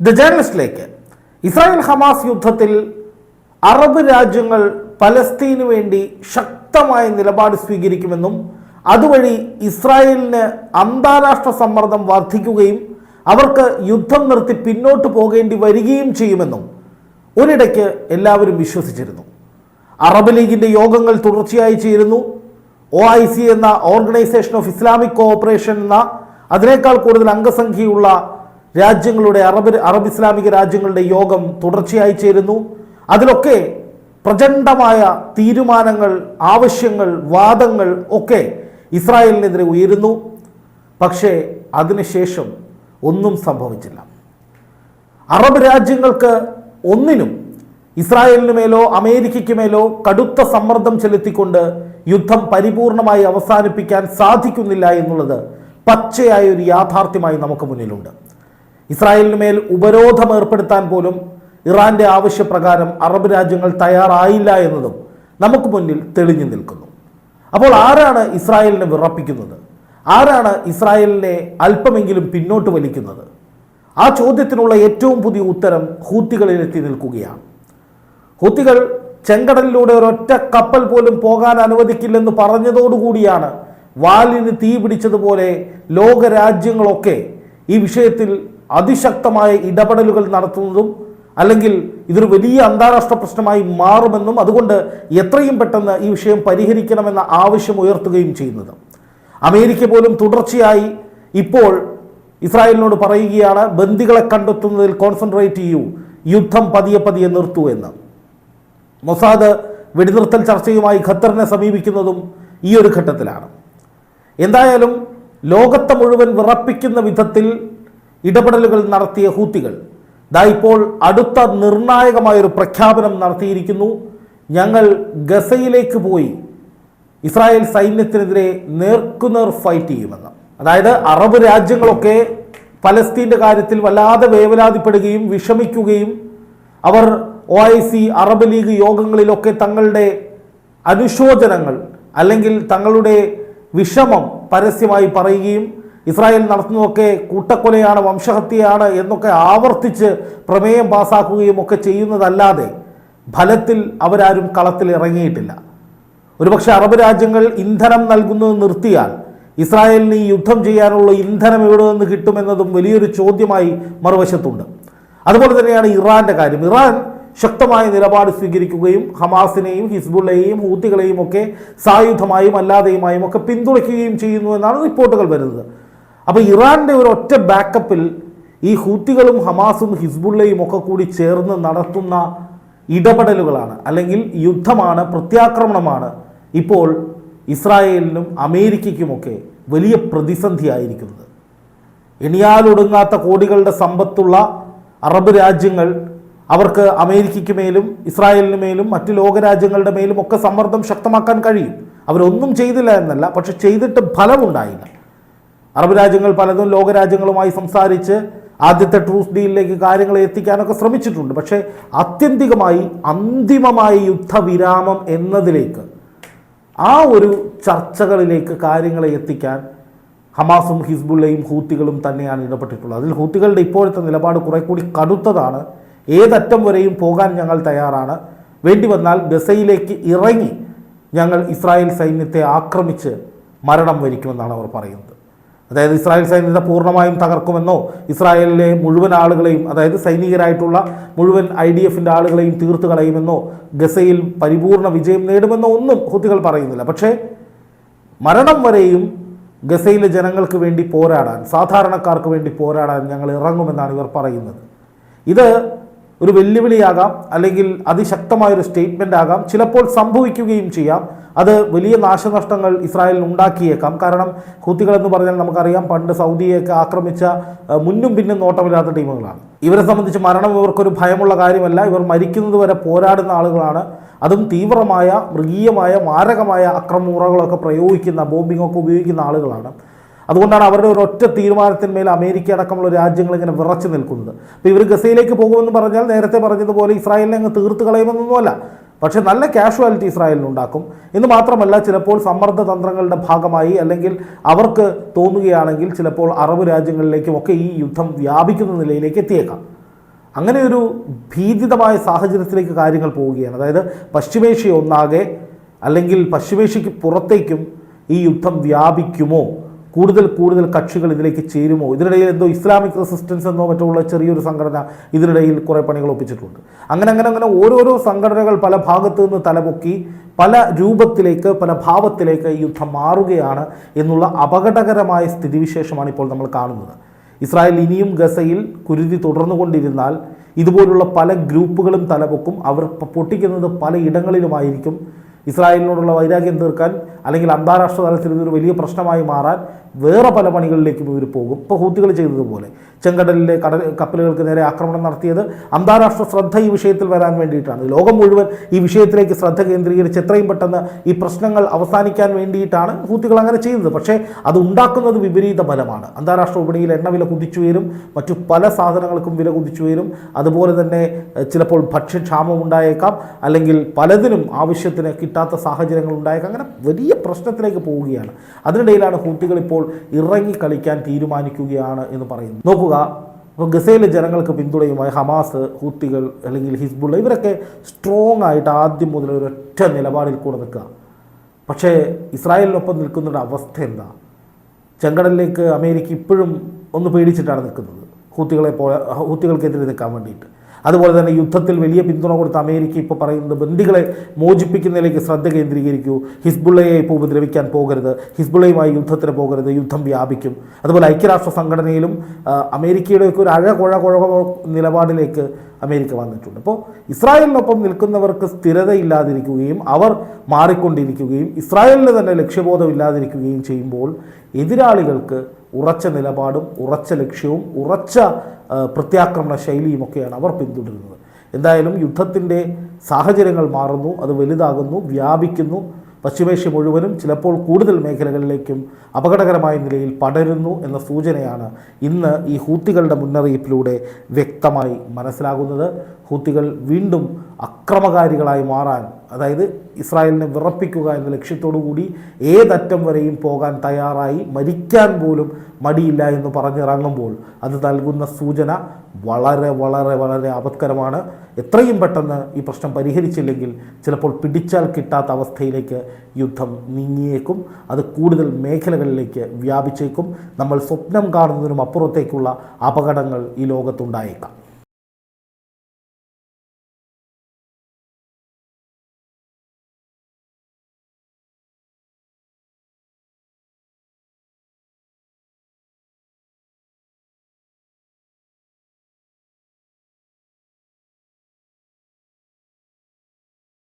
The ജേർണലിസ്റ്റിലേക്ക് Israel Hamas യുദ്ധത്തിൽ Arab രാജ്യങ്ങൾ പലസ്തീനു വേണ്ടി ശക്തമായ നിലപാട് സ്വീകരിക്കുമെന്നും അതുവഴി ഇസ്രായേലിന് അന്താരാഷ്ട്ര സമ്മർദ്ദം വർദ്ധിക്കുകയും അവർക്ക് യുദ്ധം നിർത്തി പിന്നോട്ട് പോകേണ്ടി വരികയും ചെയ്യുമെന്നും ഒരിടയ്ക്ക് എല്ലാവരും വിശ്വസിച്ചിരുന്നു. അറബ് ലീഗിന്റെ യോഗങ്ങൾ തുടർച്ചയായി ചേരുന്നു. ഒ ഐ സി എന്ന ഓർഗനൈസേഷൻ ഓഫ് ഇസ്ലാമിക് കോഓപ്പറേഷൻ എന്ന അതിനേക്കാൾ കൂടുതൽ അംഗസംഖ്യയുള്ള രാജ്യങ്ങളുടെ അറബ് അറബ് ഇസ്ലാമിക രാജ്യങ്ങളുടെ യോഗം തുടർച്ചയായി ചേരുന്നു. അതിലൊക്കെ പ്രചണ്ഡമായ തീരുമാനങ്ങൾ ആവശ്യങ്ങൾ വാദങ്ങൾ ഒക്കെ ഇസ്രായേലിനെതിരെ ഉയരുന്നു. പക്ഷേ അതിനുശേഷം ഒന്നും സംഭവിച്ചില്ല. അറബ് രാജ്യങ്ങൾക്ക് ഒന്നിനും ഇസ്രായേലിന് മേലോ അമേരിക്കയ്ക്ക് മേലോ കടുത്ത സമ്മർദ്ദം ചെലുത്തിക്കൊണ്ട് യുദ്ധം പരിപൂർണമായി അവസാനിപ്പിക്കാൻ സാധിക്കുന്നില്ല എന്നുള്ളത് പച്ചയായ ഒരു യാഥാർത്ഥ്യമായി നമുക്ക് മുന്നിലുണ്ട്. ഇസ്രായേലിന് മേൽ ഉപരോധം ഏർപ്പെടുത്താൻ പോലും ഇറാന്റെ ആവശ്യപ്രകാരം അറബ് രാജ്യങ്ങൾ തയ്യാറായില്ല എന്നതും നമുക്ക് മുന്നിൽ തെളിഞ്ഞു നിൽക്കുന്നു. അപ്പോൾ ആരാണ് ഇസ്രായേലിനെ വിറപ്പിക്കുന്നത്? ആരാണ് ഇസ്രായേലിനെ അല്പമെങ്കിലും പിന്നോട്ട് വലിക്കുന്നത്? ആ ചോദ്യത്തിനുള്ള ഏറ്റവും പുതിയ ഉത്തരം ഹൂത്തികളിലെത്തി നിൽക്കുകയാണ്. ഹൂത്തികൾ ചെങ്കടലിലൂടെ ഒരൊറ്റ കപ്പൽ പോലും പോകാൻ അനുവദിക്കില്ലെന്ന് പറഞ്ഞതോടുകൂടിയാണ് വാലിന് തീ പിടിച്ചതുപോലെ ലോകരാജ്യങ്ങളൊക്കെ ഈ വിഷയത്തിൽ അതിശക്തമായ ഇടപെടലുകൾ നടത്തുന്നതും അല്ലെങ്കിൽ ഇതൊരു വലിയ അന്താരാഷ്ട്ര പ്രശ്നമായി മാറുമെന്നും അതുകൊണ്ട് എത്രയും പെട്ടെന്ന് ഈ വിഷയം പരിഹരിക്കണമെന്ന ആവശ്യം ഉയർത്തുകയും ചെയ്യുന്നത്. അമേരിക്ക പോലും തുടർച്ചയായി ഇപ്പോൾ ഇസ്രായേലിനോട് പറയുകയാണ് ബന്ദികളെ കണ്ടെത്തുന്നതിൽ കോൺസെൻട്രേറ്റ് ചെയ്യൂ യുദ്ധം പതിയെ പതിയെ നിർത്തൂ എന്ന്. മൊസാദ് വെടിനിർത്തൽ ചർച്ചയുമായി ഖത്തറിനെ സമീപിക്കുന്നതും ഈ ഒരു ഘട്ടത്തിലാണ്. എന്തായാലും ലോകത്തെ മുഴുവൻ വിറപ്പിക്കുന്ന വിധത്തിൽ ഇടപെടലുകൾ നടത്തിയ ഹൂത്തികൾ. ദാ ഇപ്പോൾ അടുത്ത നിർണായകമായൊരു പ്രഖ്യാപനം നടത്തിയിരിക്കുന്നു. ഞങ്ങൾ ഗസയിലേക്ക് പോയി ഇസ്രായേൽ സൈന്യത്തിനെതിരെ നേർക്കുനേർ ഫൈറ്റ് ചെയ്യുമെന്ന്. അതായത് അറബ് രാജ്യങ്ങളൊക്കെ പലസ്തീന്റെ കാര്യത്തിൽ വല്ലാതെ വേവലാതിപ്പെടുകയും വിഷമിക്കുകയും അവർ O I C Arab League യോഗങ്ങളിലൊക്കെ തങ്ങളുടെ അനുശോചനങ്ങൾ അല്ലെങ്കിൽ തങ്ങളുടെ വിഷമം പരസ്യമായി പറയുകയും ഇസ്രായേൽ നടത്തുന്നതൊക്കെ കൂട്ടക്കൊലയാണ് വംശഹത്യയാണ് എന്നൊക്കെ ആവർത്തിച്ച് പ്രമേയം പാസാക്കുകയും ഒക്കെ ചെയ്യുന്നതല്ലാതെ ഫലത്തിൽ അവരാരും കളത്തിൽ ഇറങ്ങിയിട്ടില്ല. ഒരുപക്ഷെ അറബ് രാജ്യങ്ങൾ ഇന്ധനം നൽകുന്നത് നിർത്തിയാൽ ഇസ്രായേലിന് ഈ യുദ്ധം ചെയ്യാനുള്ള ഇന്ധനം എവിടെ നിന്ന് കിട്ടുമെന്നതും വലിയൊരു ചോദ്യമായി മറുവശത്തുണ്ട്. അതുപോലെ തന്നെയാണ് ഇറാന്റെ കാര്യം. ഇറാൻ ശക്തമായ നിലപാട് സ്വീകരിക്കുകയും ഹമാസിനെയും ഹിസ്ബുള്ളയെയും ഹൂത്തികളെയും ഒക്കെ സായുധമായും അല്ലാതെയുമായും ഒക്കെ പിന്തുണയ്ക്കുകയും ചെയ്യുന്നു എന്നാണ് റിപ്പോർട്ടുകൾ വരുന്നത്. അപ്പോൾ ഇറാന്റെ ഒരു ഒറ്റ ബാക്കപ്പിൽ ഈ ഹൂത്തികളും ഹമാസും ഹിസ്ബുള്ളയും ഒക്കെ കൂടി ചേർന്ന് നടത്തുന്ന ഇടപെടലുകളാണ്. അല്ലെങ്കിൽ യുദ്ധമാണ് പ്രത്യാക്രമണമാണ് ഇപ്പോൾ ഇസ്രായേലിനും അമേരിക്കയ്ക്കുമൊക്കെ വലിയ പ്രതിസന്ധിയായിരിക്കുന്നത്. എണിയാലൊടുങ്ങാത്ത കോടികളുടെ സമ്പത്തുള്ള അറബ് രാജ്യങ്ങൾ അവർക്ക് അമേരിക്കയ്ക്ക് മേലും ഇസ്രായേലിന് മേലും മറ്റ് ലോകരാജ്യങ്ങളുടെ മേലും ഒക്കെ സമ്മർദ്ദം ശക്തമാക്കാൻ കഴിയും. അവരൊന്നും ചെയ്തില്ല എന്നല്ല പക്ഷെ ചെയ്തിട്ട് ഫലമുണ്ടായില്ല. അറബ് രാജ്യങ്ങൾ പലതും ലോകരാജ്യങ്ങളുമായി സംസാരിച്ച് ആദ്യത്തെ ട്രൂസ് ഡീലിലേക്ക് കാര്യങ്ങൾ എത്തിക്കാനൊക്കെ ശ്രമിച്ചിട്ടുണ്ട്. പക്ഷേ ആത്യന്തികമായി അന്തിമമായി യുദ്ധവിരാമം എന്നതിലേക്ക് ആ ഒരു ചർച്ചകളിലേക്ക് കാര്യങ്ങളെ എത്തിക്കാൻ ഹമാസും ഹിസ്ബുള്ളയും ഹൂത്തികളും തന്നെയാണ് ഇടപെട്ടിട്ടുള്ളത്. അതിൽ ഹൂത്തികളുടെ ഇപ്പോഴത്തെ നിലപാട് കുറെ കൂടി കടുത്തതാണ്. ഏതറ്റം വരെയും പോകാൻ ഞങ്ങൾ തയ്യാറാണ്. വേണ്ടി വന്നാൽ ഗസയിലേക്ക് ഇറങ്ങി ഞങ്ങൾ ഇസ്രായേൽ സൈന്യത്തെ ആക്രമിച്ച് മരണം വരിക്കുമെന്നാണ് അവർ പറയുന്നത്. അതായത് ഇസ്രായേൽ സൈന്യത്തെ പൂർണമായും തകർക്കുമെന്നോ ഇസ്രായേലിലെ മുഴുവൻ ആളുകളെയും അതായത് സൈനികരായിട്ടുള്ള മുഴുവൻ ഐ ഡി എഫിന്റെ ആളുകളെയും തീർത്തു കളയുമെന്നോ ഗസയിൽ പരിപൂർണ വിജയം നേടുമെന്നോ ഒന്നും ഹുത്തികൾ പറയുന്നില്ല. പക്ഷേ മരണം വരെയും ഗസയിലെ ജനങ്ങൾക്ക് വേണ്ടി പോരാടാൻ സാധാരണക്കാർക്ക് വേണ്ടി പോരാടാൻ ഞങ്ങൾ ഇറങ്ങുമെന്നാണ് ഇവർ പറയുന്നത്. ഇത് ഒരു വെല്ലുവിളിയാകാം അല്ലെങ്കിൽ അതിശക്തമായൊരു സ്റ്റേറ്റ്മെന്റ് ആകാം ചിലപ്പോൾ സംഭവിക്കുകയും ചെയ്യാം. അത് വലിയ നാശനഷ്ടങ്ങൾ ഇസ്രായേലിന് ഉണ്ടാക്കിയേക്കാം. കാരണം ഹൂത്തികൾ എന്ന് പറഞ്ഞാൽ നമുക്കറിയാം പണ്ട് സൗദിയെയൊക്കെ ആക്രമിച്ച മുന്നും പിന്നും നോട്ടമില്ലാത്ത ടീമുകളാണ്. ഇവരെ സംബന്ധിച്ച് മരണം ഇവർക്കൊരു ഭയമുള്ള കാര്യമല്ല. ഇവർ മരിക്കുന്നത് വരെ പോരാടുന്ന ആളുകളാണ്. അതും തീവ്രമായ മൃഗീയമായ മാരകമായ അക്രമമുറകളൊക്കെ പ്രയോഗിക്കുന്ന ബോംബിങ്ങൊക്കെ ഉപയോഗിക്കുന്ന ആളുകളാണ്. അതുകൊണ്ടാണ് അവരുടെ ഒരു ഒറ്റ തീരുമാനത്തിന്മേൽ അമേരിക്ക അടക്കമുള്ള രാജ്യങ്ങൾ ഇങ്ങനെ വിറച്ചു നിൽക്കുന്നത്. അപ്പോൾ ഇവർ ഗസയിലേക്ക് പോകുമെന്ന് പറഞ്ഞാൽ നേരത്തെ പറഞ്ഞതുപോലെ ഇസ്രായേലിനെ അങ്ങ് തീർത്ത് കളയുമെന്നൊന്നുമല്ല. പക്ഷേ നല്ല കാഷ്വാലിറ്റി ഇസ്രായേലിന് ഉണ്ടാക്കും. എന്ന് മാത്രമല്ല ചിലപ്പോൾ സമ്മർദ്ദ തന്ത്രങ്ങളുടെ ഭാഗമായി അല്ലെങ്കിൽ അവർക്ക് തോന്നുകയാണെങ്കിൽ ചിലപ്പോൾ അറബ് രാജ്യങ്ങളിലേക്കും ഒക്കെ ഈ യുദ്ധം വ്യാപിക്കുന്ന നിലയിലേക്ക് എത്തിയേക്കാം. അങ്ങനെ ഒരു ഭീതിതമായ സാഹചര്യത്തിലേക്ക് കാര്യങ്ങൾ പോവുകയാണ്. അതായത് പശ്ചിമേഷ്യ ഒന്നാകെ അല്ലെങ്കിൽ പശ്ചിമേഷ്യക്ക് പുറത്തേക്കും ഈ യുദ്ധം വ്യാപിക്കുമോ? കൂടുതൽ കൂടുതൽ കക്ഷികൾ ഇതിലേക്ക് ചേരുമോ? ഇതിനിടയിൽ എന്തോ ഇസ്ലാമിക് റെസിസ്റ്റൻസ് എന്നോ മറ്റോ ഉള്ള ചെറിയൊരു സംഘടന ഇതിനിടയിൽ കുറേ പണികൾ ഒപ്പിച്ചിട്ടുണ്ട്. അങ്ങനെ അങ്ങനെ അങ്ങനെ ഓരോരോ സംഘടനകൾ പല ഭാഗത്തു നിന്ന് തലപൊക്കി പല രൂപത്തിലേക്ക് പല ഭാവത്തിലേക്ക് യുദ്ധം മാറുകയാണ് എന്നുള്ള അപകടകരമായ സ്ഥിതിവിശേഷമാണ് ഇപ്പോൾ നമ്മൾ കാണുന്നത്. ഇസ്രായേൽ ഇനിയും ഗസയിൽ കുരുതി തുടർന്നുകൊണ്ടിരുന്നാൽ ഇതുപോലുള്ള പല ഗ്രൂപ്പുകളും തലപൊക്കും. അവർ പൊട്ടിക്കുന്നത് പല ഇടങ്ങളിലുമായിരിക്കും. ഇസ്രായേലിനോടുള്ള വൈരാഗ്യം തീർക്കാൻ അല്ലെങ്കിൽ അന്താരാഷ്ട്ര തലത്തിൽ ഇതൊരു വലിയ പ്രശ്നമായി മാറാൻ വേറെ പല പണികളിലേക്കും ഇവർ പോകും. ഇപ്പോൾ ഹൂത്തികൾ ചെയ്തതുപോലെ ചെങ്കടലിലെ കടൽ കപ്പലുകൾക്ക് നേരെ ആക്രമണം നടത്തിയത് അന്താരാഷ്ട്ര ശ്രദ്ധ ഈ വിഷയത്തിൽ വരാൻ വേണ്ടിയിട്ടാണ്. ലോകം മുഴുവൻ ഈ വിഷയത്തിലേക്ക് ശ്രദ്ധ കേന്ദ്രീകരിച്ച് എത്രയും പെട്ടെന്ന് ഈ പ്രശ്നങ്ങൾ അവസാനിക്കാൻ വേണ്ടിയിട്ടാണ് ഹൂത്തികൾ അങ്ങനെ ചെയ്യുന്നത് പക്ഷേ അത് ഉണ്ടാക്കുന്നത് വിപരീത ഫലമാണ്. അന്താരാഷ്ട്ര വിപണിയിൽ എണ്ണവില കുതിച്ചുയരും മറ്റു പല സാധനങ്ങൾക്കും വില കുതിച്ചുയരും. അതുപോലെ തന്നെ ചിലപ്പോൾ ഭക്ഷ്യക്ഷാമം ഉണ്ടായേക്കാം അല്ലെങ്കിൽ പലതിനും ആവശ്യത്തിന് കിട്ടാത്ത സാഹചര്യങ്ങൾ ഉണ്ടായേക്കാം. അങ്ങനെ വലിയ പ്രശ്നത്തിലേക്ക് പോവുകയാണ്. അതിനിടയിലാണ് ഹൂത്തികൾ ഇപ്പോൾ ഇറങ്ങി കളിക്കാൻ തീരുമാനിക്കുകയാണ് എന്ന് പറയുന്നത് നോക്കുക ഇപ്പോൾ ഗസയിലെ ജനങ്ങൾക്ക് പിന്തുണയുമായി ഹമാസ് ഹൂത്തികൾ അല്ലെങ്കിൽ ഹിസ്ബുള്ള ഇവരൊക്കെ സ്ട്രോങ് ആയിട്ട് ആദ്യം മുതൽ ഒരൊറ്റ നിലപാടിൽ കൂടെ നിൽക്കുക. പക്ഷേ ഇസ്രായേലിനൊപ്പം നിൽക്കുന്നൊരു അവസ്ഥ എന്താ? ചെങ്കടലിലേക്ക് അമേരിക്ക ഇപ്പോഴും ഒന്ന് പേടിച്ചിട്ടാണ് നിൽക്കുന്നത്. ഹൂത്തികളെ പോലെ ഹൂത്തികൾക്കെതിരെ നിൽക്കാൻ വേണ്ടിയിട്ട്. അതുപോലെ തന്നെ യുദ്ധത്തിൽ വലിയ പിന്തുണ കൊടുത്ത അമേരിക്ക ഇപ്പോൾ പറയുന്നത് ബന്ദികളെ മോചിപ്പിക്കുന്നതിലേക്ക് ശ്രദ്ധ കേന്ദ്രീകരിക്കൂ. ഹിസ്ബുള്ളയെ ഇപ്പോൾ ഉപദ്രവിക്കാൻ പോകരുത്. ഹിസ്ബുള്ളയുമായി യുദ്ധത്തിന് പോകരുത്. യുദ്ധം വ്യാപിക്കും. അതുപോലെ ഐക്യരാഷ്ട്ര സംഘടനയിലും അമേരിക്കയുടെ അമേരിക്കയുടെയൊക്കെ ഒരു അഴ കുഴ കുഴ നിലപാടിലേക്ക് അമേരിക്ക വന്നിട്ടുണ്ട്. അപ്പോൾ ഇസ്രായേലിനൊപ്പം നിൽക്കുന്നവർക്ക് സ്ഥിരതയില്ലാതിരിക്കുകയും അവർ മാറിക്കൊണ്ടിരിക്കുകയും ഇസ്രായേലിന് തന്നെ ലക്ഷ്യബോധമില്ലാതിരിക്കുകയും ചെയ്യുമ്പോൾ എതിരാളികൾക്ക് ഉറച്ച നിലപാടും ഉറച്ച ലക്ഷ്യവും ഉറച്ച പ്രത്യാക്രമണ ശൈലിയുമൊക്കെയാണ് അവർ പിന്തുടരുന്നത്. എന്തായാലും യുദ്ധത്തിന്റെ സാഹചര്യങ്ങൾ മാറുന്നു അത് വലുതാകുന്നു വ്യാപിക്കുന്നു. പശ്ചിമേഷ്യ മുഴുവനും ചിലപ്പോൾ കൂടുതൽ മേഖലകളിലേക്കും അപകടകരമായ നിലയിൽ പടരുന്നു എന്ന സൂചനയാണ് ഇന്ന് ഈ ഹൂത്തികളുടെ മുന്നറിയിപ്പിലൂടെ വ്യക്തമായി മനസ്സിലാകുന്നത്. ഹൂത്തികൾ വീണ്ടും അക്രമകാരികളായി മാറാൻ അതായത് ഇസ്രായേലിനെ വിറപ്പിക്കുക എന്ന ലക്ഷ്യത്തോടു കൂടി ഏതറ്റം വരെയും പോകാൻ തയ്യാറായി മരിക്കാൻ പോലും മടിയില്ല എന്ന് പറഞ്ഞിറങ്ങുമ്പോൾ അത് നൽകുന്ന സൂചന വളരെ വളരെ വളരെ അപത്കരമാണ്. എത്രയും പെട്ടെന്ന് ഈ പ്രശ്നം പരിഹരിച്ചില്ലെങ്കിൽ ചിലപ്പോൾ പിടിച്ചാൽ കിട്ടാത്ത അവസ്ഥയിലേക്ക് യുദ്ധം നീങ്ങിയേക്കും. അത് കൂടുതൽ മേഖലകളിലേക്ക് വ്യാപിച്ചേക്കും. നമ്മൾ സ്വപ്നം കാണുന്നതിനും അപ്പുറത്തേക്കുള്ള അപകടങ്ങൾ ഈ ലോകത്തുണ്ടായേക്കാം.